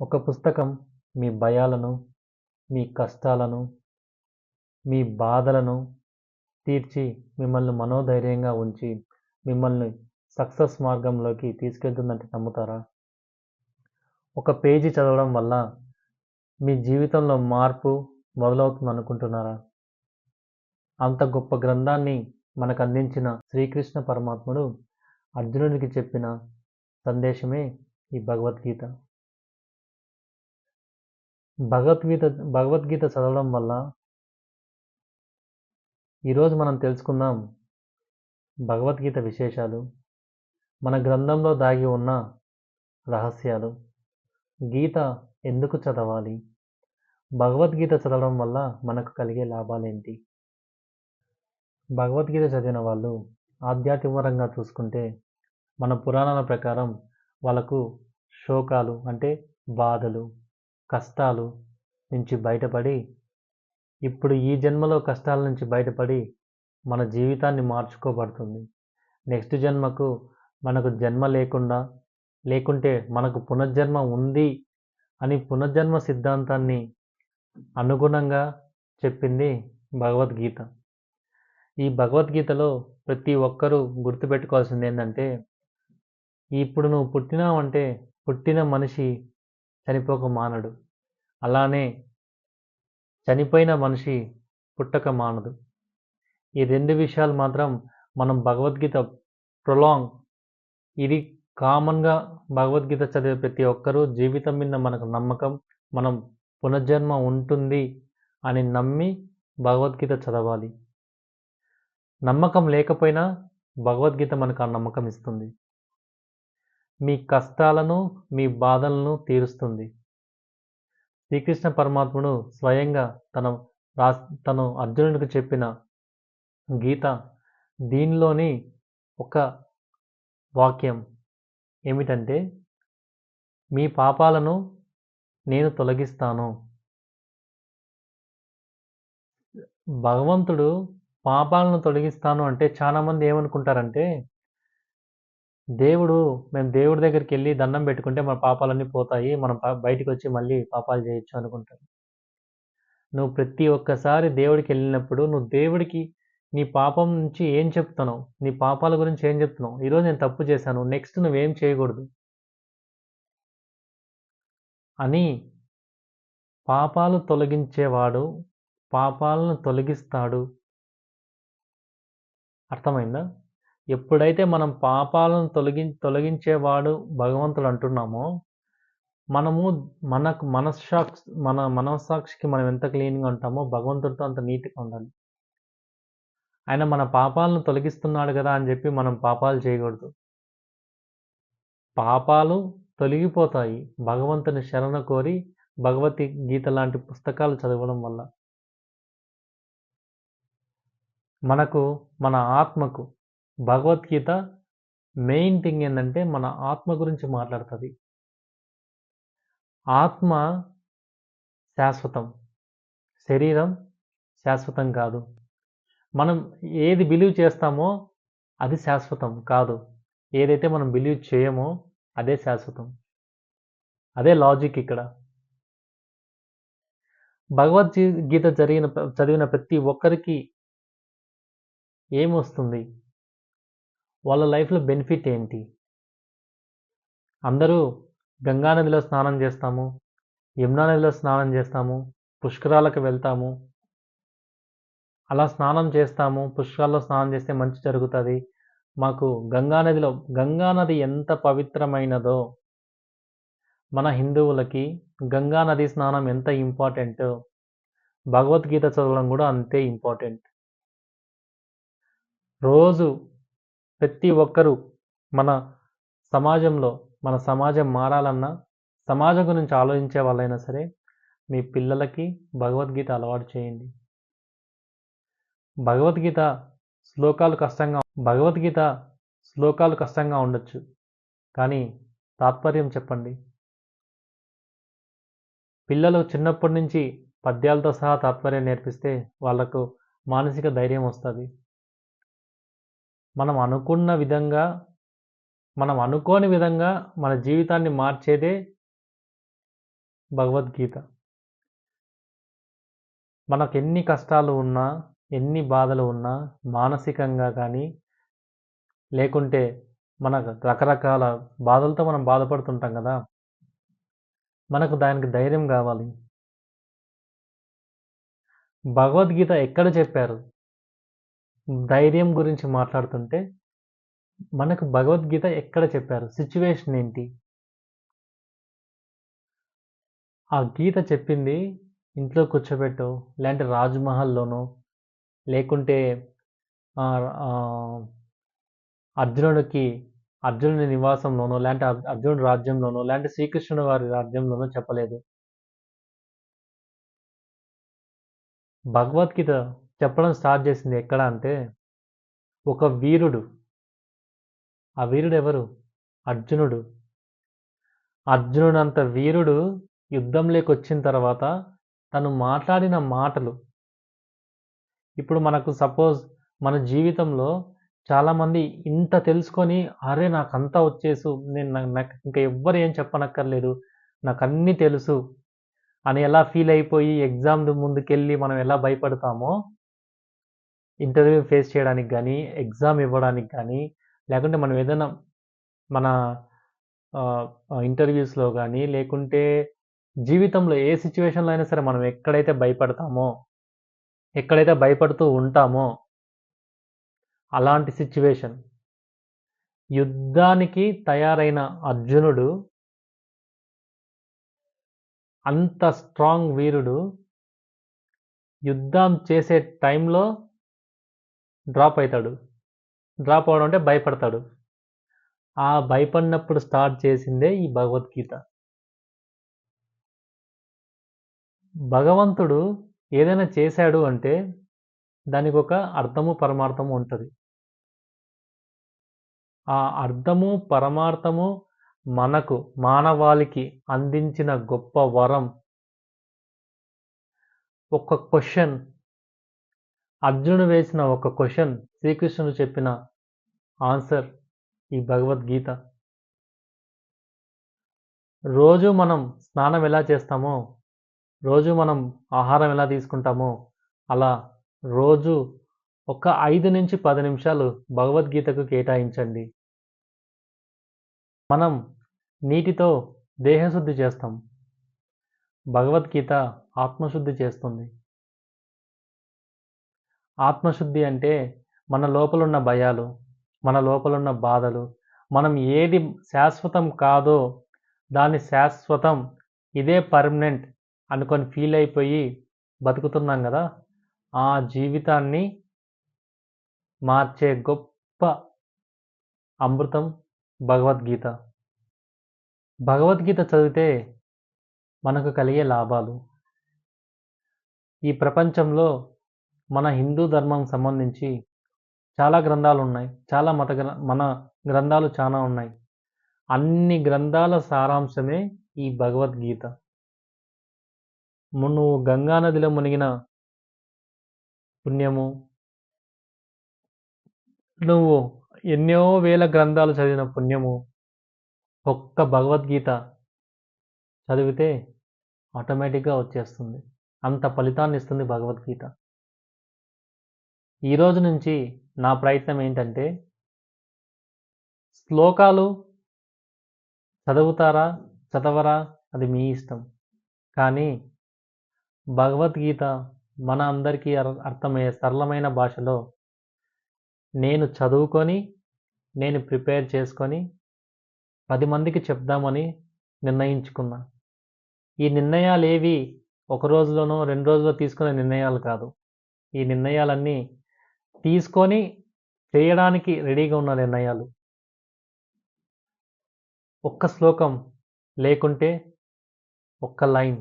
ఒక పుస్తకం మీ భయాలను, మీ కష్టాలను, మీ బాధలను తీర్చి మిమ్మల్ని మనోధైర్యంగా ఉంచి మిమ్మల్ని సక్సెస్ మార్గంలోకి తీసుకెళ్తుందంటే నమ్ముతారా? ఒక పేజీ చదవడం వల్ల మీ జీవితంలో మార్పు మొదలవుతుందనుకుంటున్నారా? అంత గొప్ప గ్రంథాన్ని మనకు అందించిన శ్రీకృష్ణ పరమాత్ముడు అర్జునుడికి చెప్పిన సందేశమే ఈ భగవద్గీత. భగవద్గీత భగవద్గీత చదవడం వల్ల ఈరోజు మనం తెలుసుకుందాం భగవద్గీత విశేషాలు, మన గ్రంథంలో దాగి ఉన్న రహస్యాలు, గీత ఎందుకు చదవాలి, భగవద్గీత చదవడం వల్ల మనకు కలిగే లాభాలేంటి? భగవద్గీత చదివిన వాళ్ళు ఆధ్యాత్మికపరంగా చూసుకుంటే మన పురాణాల ప్రకారం వాళ్ళకు శోకాలు అంటే బాధలు, కష్టాలు నుంచి బయటపడి ఇప్పుడు ఈ జన్మలో కష్టాల నుంచి బయటపడి మన జీవితాన్ని మార్చుకోబడుతుంది. నెక్స్ట్ జన్మకు మనకు జన్మ లేకుండా లేకుంటే మనకు పునర్జన్మ ఉంది అని పునర్జన్మ సిద్ధాంతాన్ని అనుగుణంగా చెప్పింది భగవద్గీత. ఈ భగవద్గీతలో ప్రతి ఒక్కరూ గుర్తుపెట్టుకోవాల్సింది ఏంటంటే ఇప్పుడు నువ్వు పుట్టినావంటే పుట్టిన మనిషి చనిపోక మానడు. అలానే చనిపోయిన మనిషి పుట్టక మానదు. ఈ రెండు విషయాలు మాత్రం మనం భగవద్గీత ప్రొలాంగ్ ఇది కామన్‌గా భగవద్గీత చదివే ప్రతి ఒక్కరూ జీవితం మీద మనకు నమ్మకం, మనం పునర్జన్మ ఉంటుంది అని నమ్మి భగవద్గీత చదవాలి. నమ్మకం లేకపోయినా భగవద్గీత మనకు ఆ నమ్మకం ఇస్తుంది. మీ కష్టాలను, మీ బాధలను తీరుస్తుంది. శ్రీకృష్ణ పరమాత్ముడు స్వయంగా తన రా తను అర్జునుడికి చెప్పిన గీత దీనిలోని ఒక వాక్యం ఏమిటంటే మీ పాపాలను నేను తొలగిస్తాను. భగవంతుడు పాపాలను తొలగిస్తాను అంటే చాలామంది ఏమనుకుంటారంటే దేవుడు మేము దేవుడి దగ్గరికి వెళ్ళి దండం పెట్టుకుంటే మన పాపాలన్నీ పోతాయి. మనం ప బయటికొచ్చి మళ్ళీ పాపాలు చేయొచ్చు అనుకుంటారు. నువ్వు ప్రతి ఒక్కసారి దేవుడికి వెళ్ళినప్పుడు నువ్వు దేవుడికి నీ పాపం నుంచి ఏం చెప్తున్నావు? నీ పాపాల గురించి ఏం చెప్తున్నావు? ఈరోజు నేను తప్పు చేశాను. నెక్స్ట్ నువ్వేం చేయకూడదు. అని పాపాలు తొలగించేవాడు పాపాలను తొలగిస్తాడు. అర్థమైందా? ఎప్పుడైతే మనం పాపాలను తొలగిం తొలగించేవాడు భగవంతుడు అంటున్నామో మనము మనకు మనస్సాక్షి మన మనస్సాక్షికి మనం ఎంత క్లీన్‌గా ఉంటామో భగవంతుడితో అంత నీట్‌గా ఉండాలి. ఆయన మన పాపాలను తొలగిస్తున్నాడు కదా అని చెప్పి మనం పాపాలు చేయకూడదు. పాపాలు తొలగిపోతాయి. భగవంతుని శరణ కోరి భగవతి గీత లాంటి పుస్తకాలు చదవడం వల్ల. మనకు మన ఆత్మకు భగవద్గీత మెయిన్ థింగ్ ఏంటంటే మన ఆత్మ గురించి మాట్లాడుతుంది ఆత్మ శాశ్వతం. శరీరం శాశ్వతం కాదు. మనం ఏది బిలీవ్ చేస్తామో అది శాశ్వతం కాదు. ఏదైతే మనం బిలీవ్ చేయమో అదే శాశ్వతం. అదే లాజిక్ ఇక్కడ. భగవద్గీత గీత జరిగిన చదివిన ప్రతి ఒక్కరికి ఏమొస్తుంది? వాళ్ళ లైఫ్‌లో బెనిఫిట్ ఏంటి? అందరూ గంగా నదిలో స్నానం చేస్తాము. యమునా నదిలో స్నానం చేస్తాము. పుష్కరాలకు వెళ్తాము. అలా స్నానం చేస్తాము. పుష్కరాల్లో స్నానం చేస్తే మంచి జరుగుతుంది మాకు గంగా నదిలో గంగా నది ఎంత పవిత్రమైనదో మన హిందువులకి గంగా నది స్నానం ఎంత ఇంపార్టెంటో భగవద్గీత చదవడం కూడా అంతే ఇంపార్టెంట్. రోజు ప్రతి ఒక్కరు మన సమాజంలో మన సమాజం మారాలన్నా, సమాజం గురించి ఆలోచించే వాళ్ళైనా సరే మీ పిల్లలకి భగవద్గీత అలవాటు చేయండి. భగవద్గీత శ్లోకాలు కష్టంగా భగవద్గీత శ్లోకాలు కష్టంగా ఉండొచ్చు. కానీ తాత్పర్యం చెప్పండి. పిల్లలు చిన్నప్పటి నుంచి పద్యాలతో సహా తాత్పర్యం నేర్పిస్తే వాళ్ళకు మానసిక ధైర్యం వస్తుంది మనం అనుకున్న విధంగా మనం అనుకోని విధంగా మన జీవితాన్ని మార్చేదే భగవద్గీత. మనకు ఎన్ని కష్టాలు ఉన్నా ఎన్ని బాధలు ఉన్నా మానసికంగా కానీ లేకుంటే మనకు రకరకాల బాధలతో మనం బాధపడుతుంటాం కదా. మనకు దానికి ధైర్యం కావాలి. భగవద్గీత ఎక్కడ చెప్పారు? ధైర్యం గురించి మాట్లాడుతుంటే మనకు భగవద్గీత ఎక్కడ చెప్పారు? సిచ్యువేషన్ ఏంటి? ఆ గీత చెప్పింది ఇంట్లో కూర్చోబెట్టు లేదంటే రాజ్మహల్లోనో లేకుంటే అర్జునుడికి అర్జునుడి నివాసంలోనో లేదంటే అర్- అర్జునుడి రాజ్యంలోనో లేదంటే శ్రీకృష్ణుడు వారి రాజ్యంలోనో చెప్పలేదు. భగవద్గీత చెప్పడం స్టార్ట్ చేసింది ఎక్కడ అంటే ఒక వీరుడు. ఆ వీరుడు ఎవరు? అర్జునుడు. అర్జునుడంత వీరుడు యుద్ధంలోకి వచ్చిన తర్వాత తను మాట్లాడిన మాటలు. ఇప్పుడు మనకు సపోజ్ మన జీవితంలో చాలామంది ఇంత తెలుసుకొని అరే నాకు అంతా వచ్చేసు నేను నాకు ఇంకా ఎవ్వరు ఏం చెప్పనక్కర్లేదు నాకు అన్నీ తెలుసు అని ఎలా ఫీల్ అయిపోయి ఎగ్జామ్ ముందుకెళ్ళి మనం ఎలా భయపడతామో ఇంటర్వ్యూ ఫేస్ చేయడానికి కానీ ఎగ్జామ్ ఇవ్వడానికి కానీ లేకుంటే మనం ఏదైనా మన ఇంటర్వ్యూస్లో కానీ లేకుంటే జీవితంలో ఏ సిచ్యువేషన్లో అయినా సరే మనం ఎక్కడైతే భయపడతామో ఎక్కడైతే భయపడుతూ ఉంటామో అలాంటి సిచ్యువేషన్. యుద్ధానికి తయారైన అర్జునుడు అంత స్ట్రాంగ్ వీరుడు యుద్ధం చేసే టైంలో డ్రాప్ అవుతాడు. డ్రాప్ అవడం అంటే భయపడతాడు. ఆ భయపడినప్పుడు స్టార్ట్ చేసిందే ఈ భగవద్గీత. భగవంతుడు ఏదైనా చేశాడు అంటే దానికి ఒక అర్థము పరమార్థము ఉంటుంది. ఆ అర్థము పరమార్థము మనకు మానవాళికి అందించిన గొప్ప వరం. ఒక క్వశ్చన్ అర్జునుడు వేసిన ఒక క్వశ్చన్ శ్రీకృష్ణుడు చెప్పిన ఆన్సర్ ఈ భగవద్గీత. రోజు మనం స్నానం ఎలా చేస్తామో రోజు మనం ఆహారం ఎలా తీసుకుంటామో అలా రోజు ఒక ఐదు నుంచి పది నిమిషాలు భగవద్గీతకు కేటాయించండి. మనం నీటితో దేహశుద్ధి చేస్తాం. భగవద్గీత ఆత్మశుద్ధి చేస్తుంది. ఆత్మశుద్ధి అంటే మన లోపలున్న భయాలు మన లోపలున్న బాధలు మనం ఏది శాశ్వతం కాదో దాన్ని శాశ్వతం ఇదే పర్మనెంట్ అనుకొని ఫీల్ అయిపోయి బతుకుతున్నాం కదా ఆ జీవితాన్ని మార్చే గొప్ప అమృతం భగవద్గీత. భగవద్గీత చదివితే మనకు కలిగే లాభాలు. ఈ ప్రపంచంలో మన హిందూ ధర్మం సంబంధించి చాలా గ్రంథాలు ఉన్నాయి చాలా మత గ్ర- మన గ్రంథాలు చాలా ఉన్నాయి. అన్ని గ్రంథాల సారాంశమే ఈ భగవద్గీత. నువ్వు గంగా నదిలో మునిగిన పుణ్యము. నువ్వు ఎన్నో వేల గ్రంథాలు చదివిన పుణ్యము. ఒక్క భగవద్గీత చదివితే ఆటోమేటిక్గా వచ్చేస్తుంది. అంత ఫలితాన్ని ఇస్తుంది భగవద్గీత. ఈ రోజు నుంచి నా ప్రయత్నం ఏంటంటే శ్లోకాలు చదువుతారా చదవరా అది మీ ఇష్టం. కానీ భగవద్గీత మన అందరికీ అర్థమయ్యే సరళమైన భాషలో నేను చదువుకొని నేను ప్రిపేర్ చేసుకొని పది మందికి చెప్దామని నిర్ణయించుకున్నా. ఈ నిర్ణయాలు ఏవి ఒక రోజులోనో రెండు రోజుల్లో తీసుకునే నిర్ణయాలు కాదు. ఈ నిర్ణయాలన్నీ తీసుకొని చేయడానికి రెడీగా ఉన్న నిర్ణయాలు. ఒక్క శ్లోకం లేకుంటే ఒక్క లైన్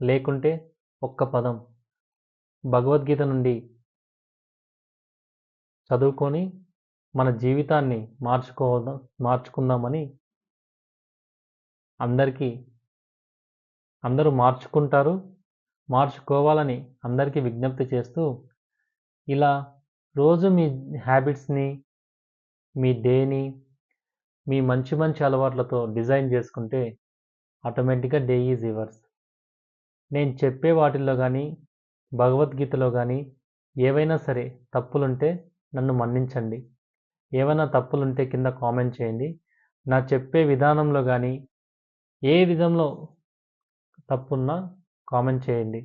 లేకుంటే ఒక్క పదం. భగవద్గీత నుండి చదువుకొని మన జీవితాన్ని మార్చుకోవడం మార్చుకుందామని అందరికీ అందరూ మార్చుకుంటారు మార్చుకోవాలని అందరికీ విజ్ఞప్తి చేస్తూ ఇలా రోజు మీ హ్యాబిట్స్ని మీ డేని మీ మంచి మంచి అలవాట్లతో డిజైన్ చేసుకుంటే ఆటోమేటిక్గా డే ఈజ్ యువర్స్. నేను చెప్పే వాటిల్లో కానీ భగవద్గీతలో కానీ ఏవైనా సరే తప్పులుంటే నన్ను మన్నించండి. ఏవైనా తప్పులుంటే కింద కామెంట్ చేయండి. నా చెప్పే విధానంలో కానీ ఏ విధంలో తప్పున్నా కామెంట్ చేయండి.